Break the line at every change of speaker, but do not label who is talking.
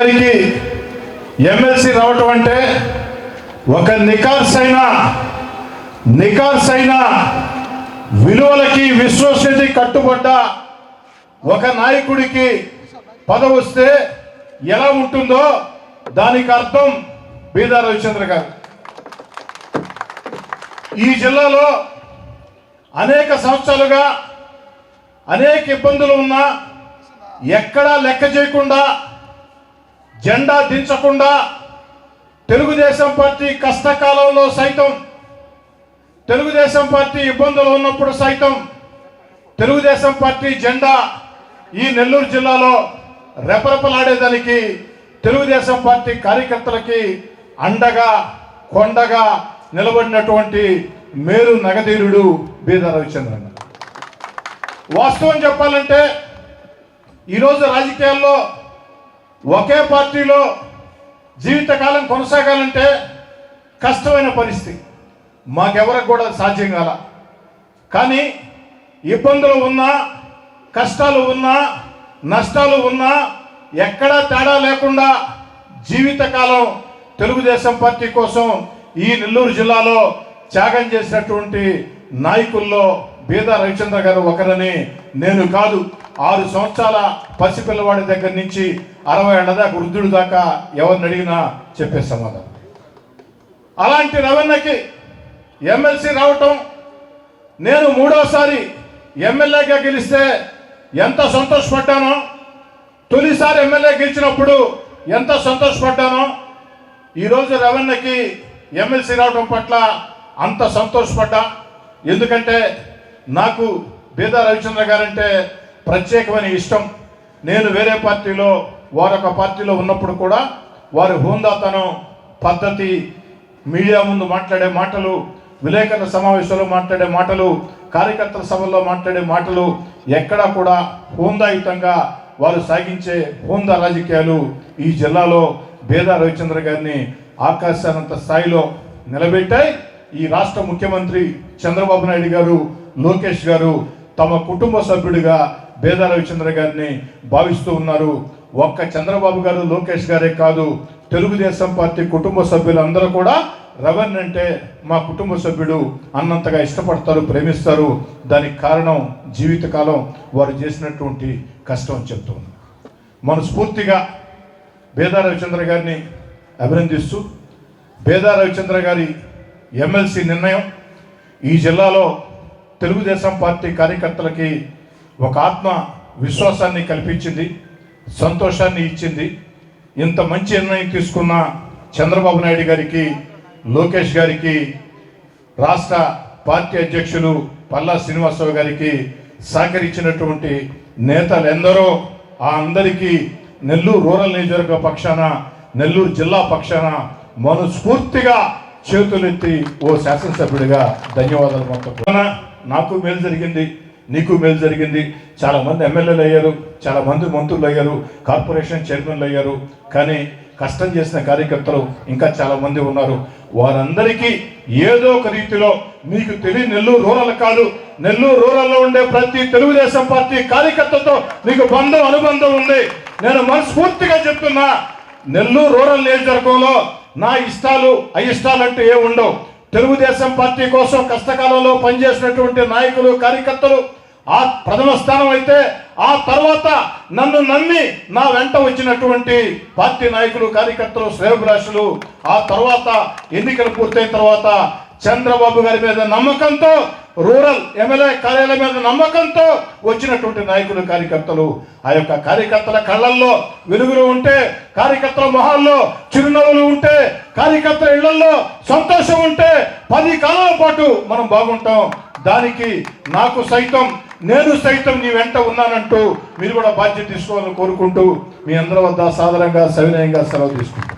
గారికి ఎమ్మెల్సీ రావటం అంటే ఒక నికార్సైన నికార్సైన విలువలకి విశ్వసనీయత కట్టుబడ్డ ఒక నాయకుడికి పదవి వస్తే ఎలా ఉంటుందో దానికి అర్థం బీదా రవిచంద్ర గారు. ఈ జిల్లాలో అనేక సంవత్సరాలుగా అనేక ఇబ్బందులు ఉన్నా ఎక్కడా లెక్క చేయకుండా జెండా దించకుండా తెలుగుదేశం పార్టీ కష్టకాలంలో సైతం తెలుగుదేశం పార్టీ ఇబ్బందులు ఉన్నప్పుడు సైతం తెలుగుదేశం పార్టీ జెండా ఈ నెల్లూరు జిల్లాలో రెపరెపలాడేదానికి తెలుగుదేశం పార్టీ కార్యకర్తలకి అండగా కొండగా నిలబడినటువంటి మేరు నగధీరుడు బీద రవిచంద్రన్. వాస్తవం చెప్పాలంటే ఈరోజు రాజకీయాల్లో ఒకే పార్టీలో జీవితకాలం కొనసాగాలంటే కష్టమైన పరిస్థితి. మాకెవరికి కూడా సాధ్యం కాల. కానీ ఇబ్బందులు ఉన్నా కష్టాలు ఉన్నా నష్టాలు ఉన్నా ఎక్కడా తేడా లేకుండా జీవితకాలం తెలుగుదేశం పార్టీ కోసం ఈ నెల్లూరు జిల్లాలో త్యాగం చేసినటువంటి నాయకుల్లో బీదా రవిచంద్ర గారు ఒకరని నేను కాదు. ఆరు సంవత్సరాల పసిపిల్లవాడి దగ్గర నుంచి అరవై ఏళ్ళ దాకా వృద్ధుడు దాకా ఎవరిని అడిగినా చెప్పే సమాధానం. అలాంటి రవణకి ఎమ్మెల్సీ రావటం నేను మూడోసారి ఎమ్మెల్యేగా గెలిస్తే ఎంత సంతోషపడ్డానో తొలిసారి ఎమ్మెల్యే గెలిచినప్పుడు ఎంత సంతోషపడ్డానో ఈరోజు రవణకి ఎమ్మెల్సీ రావడం పట్ల అంత సంతోషపడ్డా. ఎందుకంటే నాకు బీదా రవిచంద్ర గారంటే ప్రత్యేకమైన ఇష్టం. నేను వేరే పార్టీలో వారొక పార్టీలో ఉన్నప్పుడు కూడా వారి హోందాతనం పద్ధతి మీడియా ముందు మాట్లాడే మాటలు విలేకరుల సమావేశంలో మాట్లాడే మాటలు కార్యకర్తల సభల్లో మాట్లాడే మాటలు ఎక్కడా కూడా హోందాయుతంగా వారు సాగించే హోందా రాజకీయాలు ఈ జిల్లాలో బేదా రవిచంద్ర గారిని ఆకాశానంత స్థాయిలో నిలబెట్టాయి. ఈ రాష్ట్ర ముఖ్యమంత్రి చంద్రబాబు నాయుడు గారు లోకేష్ గారు తమ కుటుంబ సభ్యుడిగా బేదా రవిచంద్ర గారిని భావిస్తూ ఉన్నారు. ఒక్క చంద్రబాబు గారు లోకేష్ గారే కాదు తెలుగుదేశం పార్టీ కుటుంబ సభ్యులందరూ కూడా రవణ్ అంటే మా కుటుంబ సభ్యుడు అన్నంతగా ఇష్టపడతారు ప్రేమిస్తారు. దానికి కారణం జీవితకాలం వారు చేసినటువంటి కష్టం అని చెప్తూ ఉన్నాను మనస్ఫూర్తిగా బేదా రవిచంద్ర గారిని అభినందిస్తూ బేదా రవిచంద్ర గారి ఎమ్మెల్సీ నిర్ణయం ఈ జిల్లాలో తెలుగుదేశం పార్టీ కార్యకర్తలకి ఒక ఆత్మ విశ్వాసాన్ని కల్పించింది సంతోషాన్ని ఇచ్చింది. ఇంత మంచి నిర్ణయం తీసుకున్న చంద్రబాబు నాయుడు గారికి లోకేష్ గారికి రాష్ట్ర పార్టీ అధ్యక్షులు పల్లా శ్రీనివాసరావు గారికి సహకరించినటువంటి నేతలు ఎందరో ఆ అందరికీ నెల్లూరు రూరల్ నియోజకవర్గ పక్షాన నెల్లూరు జిల్లా పక్షాన మనస్ఫూర్తిగా చేతులెత్తి ఓ శాసనసభ్యుడిగా ధన్యవాదాలు మొత్తం. నాకు మేలు జరిగింది నీకు మేలు జరిగింది. చాలామంది ఎమ్మెల్యేలు అయ్యారు చాలా మంది మంత్రులు అయ్యారు కార్పొరేషన్ చైర్మన్లు అయ్యారు. కానీ కష్టం చేసిన కార్యకర్తలు ఇంకా చాలామంది ఉన్నారు. వారందరికీ ఏదో ఒక రీతిలో మీకు తెలియ నెల్లూరు రూరల్ కాదు నెల్లూరు రూరల్లో ఉండే ప్రతి తెలుగుదేశం పార్టీ కార్యకర్తతో మీకు బంధం అనుబంధం ఉంది. నేను మనస్ఫూర్తిగా చెప్తున్నా నెల్లూరు రూరల్ నియోజకవర్గంలో నా ఇష్టాలు అయిష్టాలు అంటూ ఏ ఉండవు తెలుగుదేశం పార్టీ కోసం కష్టకాలంలో పనిచేసినటువంటి నాయకులు కార్యకర్తలు ఆ ప్రథమ స్థానం అయితే ఆ తర్వాత నన్ను నమ్మి నా వెంట వచ్చినటువంటి పార్టీ నాయకులు కార్యకర్తలు శ్రేయభిలాషులు ఆ తర్వాత ఎన్నికలు పూర్తయిన తర్వాత చంద్రబాబు గారి మీద నమ్మకంతో రూరల్ ఎమ్మెల్యే కార్యాలయం మీద నమ్మకంతో వచ్చినటువంటి నాయకులు కార్యకర్తలు. ఆ యొక్క కార్యకర్తల కళ్ళల్లో వెలుగులు ఉంటే కార్యకర్తల మొహాల్లో చిరునవ్వులు ఉంటే కార్యకర్తల ఇళ్ళలో సంతోషం ఉంటే పది కాలాల పాటు మనం బాగుంటాం. దానికి నాకు సైతం నేను సైతం నీ వెంట ఉన్నానంటూ మీరు కూడా బాధ్యత తీసుకోవాలని కోరుకుంటూ మీ అందరి వద్ద సాధారణంగా సవినయంగా సెలవు తీసుకుంటాం